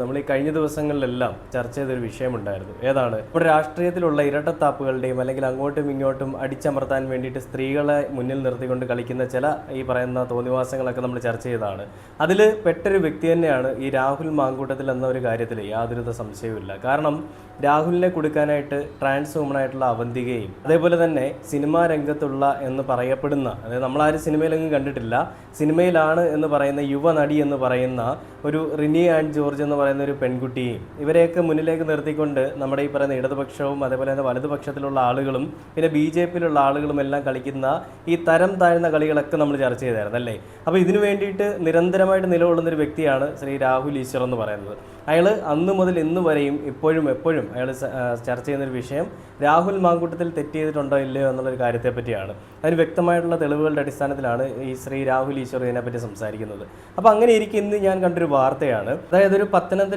നമ്മൾ ഈ കഴിഞ്ഞ ദിവസങ്ങളിലെല്ലാം ചർച്ച ചെയ്തൊരു വിഷയമുണ്ടായിരുന്നു. ഏതാണ്? നമ്മുടെ രാഷ്ട്രീയത്തിലുള്ള ഇരട്ടത്താപ്പുകളുടെയും അല്ലെങ്കിൽ അങ്ങോട്ടും ഇങ്ങോട്ടും അടിച്ചമർത്താൻ വേണ്ടിയിട്ട് സ്ത്രീകളെ മുന്നിൽ നിർത്തിക്കൊണ്ട് കളിക്കുന്ന ചില ഈ പറയുന്ന തോന്നിവാസങ്ങളൊക്കെ നമ്മൾ ചർച്ച ചെയ്തതാണ്. അതിൽ പെട്ടൊരു വ്യക്തി തന്നെയാണ് ഈ രാഹുൽ മാങ്കൂട്ടത്തിൽ എന്ന ഒരു കാര്യത്തിൽ യാതൊരുവിധ സംശയവുമില്ല. കാരണം രാഹുലിനെ കൊടുക്കാനായിട്ട് ട്രാൻസ് വുമൺ ആയിട്ടുള്ള അവന്തികയും അതേപോലെ തന്നെ സിനിമാ രംഗത്തുള്ള എന്ന് പറയപ്പെടുന്ന അതായത് നമ്മളാരും സിനിമയിലെങ്കിലും കണ്ടിട്ടില്ല സിനിമയിലാണ് എന്ന് പറയുന്ന യുവനടി എന്ന് പറയുന്ന ഒരു റിനി ആൻഡ് ജോർജ് എന്ന് പറയുന്ന ഒരു പെൺകുട്ടിയെയും ഇവരെയൊക്കെ മുന്നിലേക്ക് നിർത്തിക്കൊണ്ട് നമ്മുടെ ഈ പറയുന്ന ഇടതുപക്ഷവും അതേപോലെ തന്നെ വലതുപക്ഷത്തിലുള്ള ആളുകളും പിന്നെ ബി ജെ പിയിലുള്ള ആളുകളും എല്ലാം കളിക്കുന്ന ഈ തരം താഴ്ന്ന കളികളൊക്കെ നമ്മൾ ചർച്ച ചെയ്തായിരുന്നു അല്ലേ? അപ്പോൾ ഇതിനു വേണ്ടിയിട്ട് നിരന്തരമായിട്ട് നിലകൊള്ളുന്ന ഒരു വ്യക്തിയാണ് ശ്രീ രാഹുൽ ഈശ്വർ എന്ന് പറയുന്നത്. അയാൾ അന്ന് മുതൽ ഇന്ന് വരെയും ഇപ്പോഴും എപ്പോഴും അയാൾ ചർച്ച ചെയ്യുന്നൊരു വിഷയം രാഹുൽ മാങ്കൂട്ടത്തിൽ തെറ്റ് ചെയ്തിട്ടുണ്ടോ ഇല്ലയോ എന്നുള്ളൊരു കാര്യത്തെ പറ്റിയാണ്. അതിന് വ്യക്തമായിട്ടുള്ള തെളിവുകളുടെ അടിസ്ഥാനത്തിലാണ് ഈ ശ്രീ രാഹുൽ ഈശ്വർ ഇതിനെപ്പറ്റി സംസാരിക്കുന്നത്. അപ്പോൾ അങ്ങനെ ഇരിക്കുന്ന ഞാൻ കണ്ടൊരു വാർത്തയാണ്. അതായത് ഒരു baktığınızda